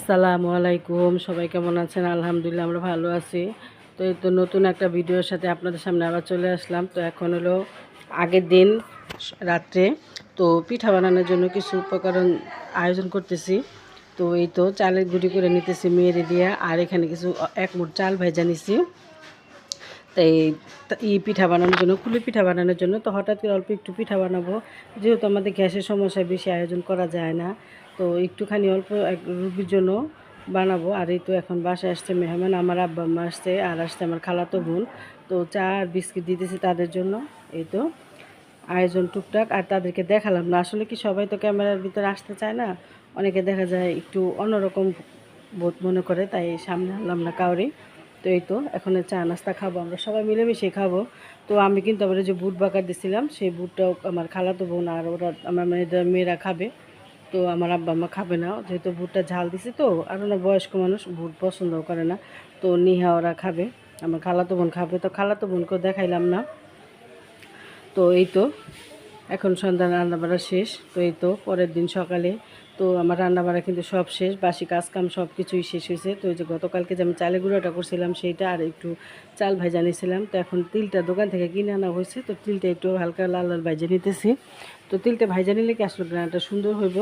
আসসালামু আলাইকুম। সবাই কেমন আছেন? আলহামদুলিল্লাহ, আমরা ভালো আছি। তো এই তো নতুন একটা ভিডিওর সাথে আপনাদের সামনে আবার চলে আসলাম। তো এখন হলো আগের দিন রাত্রে। তো পিঠা বানানোর জন্য কিছু উপকরণ আয়োজন করতেছি। তো এই তো চালের গুঁড়ি করে নিতেছি মেয়েরে দিয়া, আর এখানে কিছু এক মুঠ চাল ভেজা নিছি। তাই এই পিঠা বানানোর জন্য, কুলি পিঠা বানানোর জন্য। তো হঠাৎ করে অল্প একটু পিঠা বানাবো। যেহেতু আমাদের গ্যাসের সমস্যায় বেশি আয়োজন করা যায় না। তো একটুখানি অল্প এক রুগীর জন্য বানাবো। আর এই তো এখন বাসায় আসছে মেহমান, আমার আব্বা আম্মা আসছে আর আসছে আমার খালাতো বোন। তো চা আর বিস্কিট দিতেছি তাদের জন্য। এই তো আয়োজন টুকটাক। আর তাদেরকে দেখালাম না। আসলে কি সবাই তো ক্যামেরার ভিতরে আসতে চায় না? অনেকে দেখা যায় একটু অন্যরকম বোধ মনে করে, তাই সামনে আনলাম না কাউরে। তো এই তো এখন চা নাস্তা খাব, আমরা সবাই মিলেমিশে খাব। তো আমি কিন্তু আবার যে বুট বাকার দিছিলাম, সেই বুটটাও আমার খালাতো বোন আর ওরা, আমার মেয়েরা খাবে। তো আমার আব্বা আম্মা খাবে না, যেহেতু ভুটটা ঝাল দিছে তো, আর ওনার বয়স্ক মানুষ, ভুট পছন্দও করে না। তো নিহা ওরা খাবে, আমার খালাতো বোন খাবে, তো খালাতো বোনকেও দেখাইলাম না। তো এই তো এখন সন্ধ্যা রান্নাবাড়া শেষ, তো এই তো পরের দিন সকালে। তো আমার রান্নাবাড়া কিন্তু সব শেষ, বাসি কাজকাম সব কিছুই শেষ হয়েছে। তো এই যে গতকালকে যে আমি চালে গুঁড়োটা করছিলাম, সেইটা আর একটু চাল ভাজা নিয়েছিলাম। তো এখন তিলটা দোকান থেকে কিনে আনা হয়েছে, তো তিলটা একটু হালকা লাল লাল ভাজা নিতেছি। তো তিলটা ভাজা নিলে কি আসলে রান্নাটা সুন্দর হইব?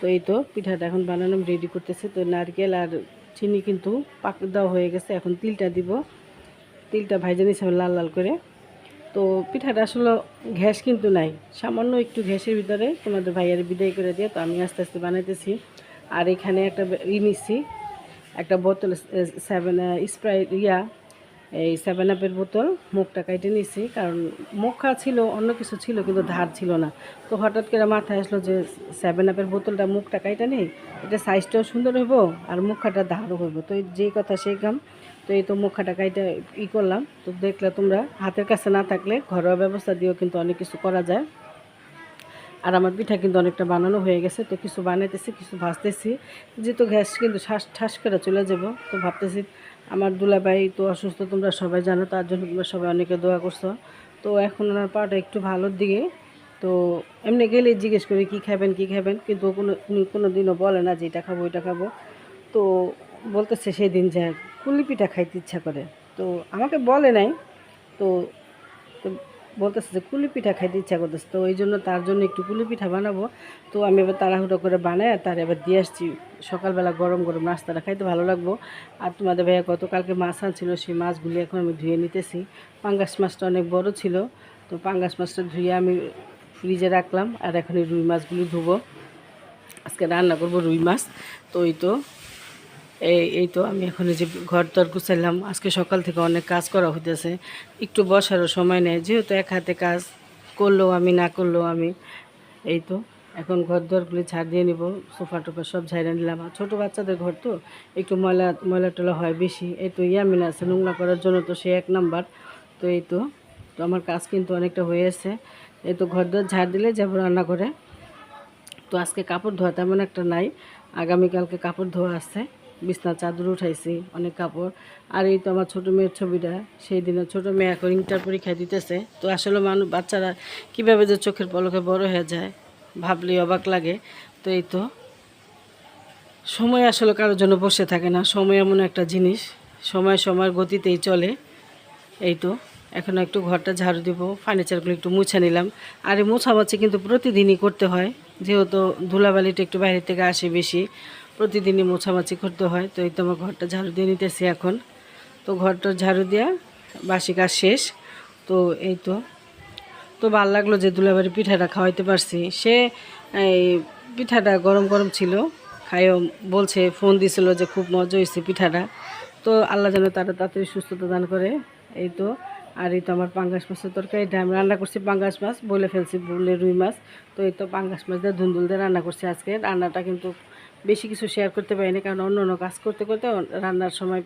তো এই তো পিঠাটা এখন বানানো রেডি করতেছি। তো নারকেল আর চিনি কিন্তু পাক দেওয়া হয়ে গেছে, এখন তিলটা দিব। তিলটা ভাজা নিয়েছি আমি লাল লাল করে। তো পিঠাটা আসলে ঘ্যাস কিন্তু নাই। সামান্য একটু ঘ্যাসের ভিতরে তোমাদের ভাইয়ের বিদায় করে দিয়ে তো আমি আস্তে আস্তে বানাইতেছি। আর এখানে একটা ই নিচ্ছি একটা বোতল সেভেন স্প্রাইট ইয়া, এই সেভেন আপের বোতল, মুখটা কাইটে নিছি। কারণ মুখা ছিল, অন্য কিছু ছিল, কিন্তু ধার ছিল না। তো হঠাৎ করে মাথায় আসলো যে সেভেন আপের বোতলটা মুখটা কাইটা নেই, এটা সাইজটাও সুন্দর হইব আর মুখাটা ধারও হইব। তো যেই কথা সেই কাম তো এই তো মুখাটা কাইটা ই করলাম। তো দেখলে তোমরা, হাতের কাছে না থাকলে ঘরোয়া ব্যবস্থা দিয়েও কিন্তু অনেক কিছু করা যায়। আর আমার পিঠা কিন্তু অনেকটা বানানো হয়ে গেছে, তো কিছু বানাইতেছি, কিছু ভাজতেছি। যেহেতু গ্যাস কিন্তু ঠাস ঠাস করে চলে যাব, তো ভাবতেছি আমার দুলাভাই তো অসুস্থ, তোমরা সবাই জানো, তার জন্য তোমরা সবাই অনেকে দোয়া করছ। তো এখন ওনার পাটা একটু ভালোর দিকে, তো এমনি গেলে জিজ্ঞেস করি, কী খাবেন কী খাবেন? কিন্তু কোনো কোনো দিনও বলে না যে, এটা খাব, ওইটা খাব। তো বলতেছে সেই দিন যে কুলি পিঠা খাইতে ইচ্ছা করে। তো আমাকে বলে নাই, তো বলতেছে যে কুলি পিঠা খাইতে ইচ্ছা করতেছে, তো ওই জন্য তার জন্য একটু কুলি পিঠা বানাবো। তো আমি এবার তাড়াহুড়ো করে বানাই আর তার এবার দিয়ে আসছি, সকালবেলা গরম গরম নাস্তাটা খাইতে ভালো লাগবো। আর তোমাদের ভাইয়া গতকালকে মাছ আনছিল, সেই মাছগুলি এখন আমি ধুয়ে নিতেছি। পাঙ্গাস মাছটা অনেক বড় ছিল, তো পাঙ্গাস মাছটা ধুয়ে আমি ফ্রিজে রাখলাম আর এখন এই রুই মাছগুলি ধুবো। আজকে রান্না করব রুই মাছ, তো ওই তো। এই এই তো আমি এখন যে ঘর দর গুছাইলাম। আজকে সকাল থেকে অনেক কাজ করা হইতেছে। একটু বসারও সময় নেই। যেহেতু এক হাতে কাজ, করলেও আমি, না করলেও আমি। এই তো, এখন ঘর দরগুলি ঝাড় দিয়ে নিব। সোফা টোফা সব ঝাড়িয়ে নিলাম। আর ছোটো বাচ্চাদের ঘর তো, একটু ময়লা ময়লা টলা হয় বেশি। এই তো ইয়ামিন আছে, নোংরা করার জন্য তো সে এক নাম্বার। তো এই তো তো আমার কাজ কিন্তু অনেকটা হয়ে আছে। এই তো ঘর দর ঝাড় দিলে যাব রান্না করে তো আজকে কাপড় ধোয়া তেমন একটা নাই। আগামীকালকে কাপড় ধোয়া আছে। বিছনা চাদর উঠাইছি, অনেক কাপড়। আর এই তো আমার ছোটো মেয়ের ছবিটা, সেই দিনে ছোটো মেয়ে এখন ইন্টার পরীক্ষা দিতেছে। তো আসলে মানুষ বাচ্চারা কীভাবে যে চোখের পলকে বড় হয়ে যায় ভাবলেই অবাক লাগে। তো এই তো, সময় আসলে কারোর জন্য বসে থাকে না, সময় এমন একটা জিনিস, সময় সময়ের গতিতেই চলে। এই তো, এখন একটু ঘরটা ঝাড়ু দিব ফার্নিচারগুলো একটু মুছে নিলাম। আর এই মোছামাছি কিন্তু প্রতিদিনই করতে হয়। যেহেতু ধুলাবালিটা একটু বাইরে থেকে আসে বেশি, প্রতিদিনই মোছামাছি করতে হয়, তো এই তো আমার ঘরটা ঝাড়ু দিয়ে নিতেছি এখন। তো ঘরটা ঝাড়ু দেওয়া বাসি কাজ শেষ, তো এই তো। তো ভালো লাগল যে দুলাবাড়ি পিঠাটা খাওয়াইতে পারছি। সে, এই পিঠাটা গরম গরম ছিল, খাইও বলছে, ফোন দিছিল যে খুব মজা হয়েছে পিঠাটা। তো আল্লাহ যেন তারা তাড়াতাড়ি সুস্থতা দান করে, এই তো। আর এই তো আমার পাঙ্গাস মাছের তরকারি, এটা আমি রান্না করছি পাঙ্গাস মাছ, বলে ফেলছি, বলে রুই মাছ। তো এই তো পাঙ্গাস মাছ দিয়ে ধুন্দুল দিয়ে রান্না করছি আজকে। রান্নাটা কিন্তু বেশি কিছু শেয়ার করতে পারিনি, কারণ অন্য অন্য কাজ করতে করতে রান্নার সময়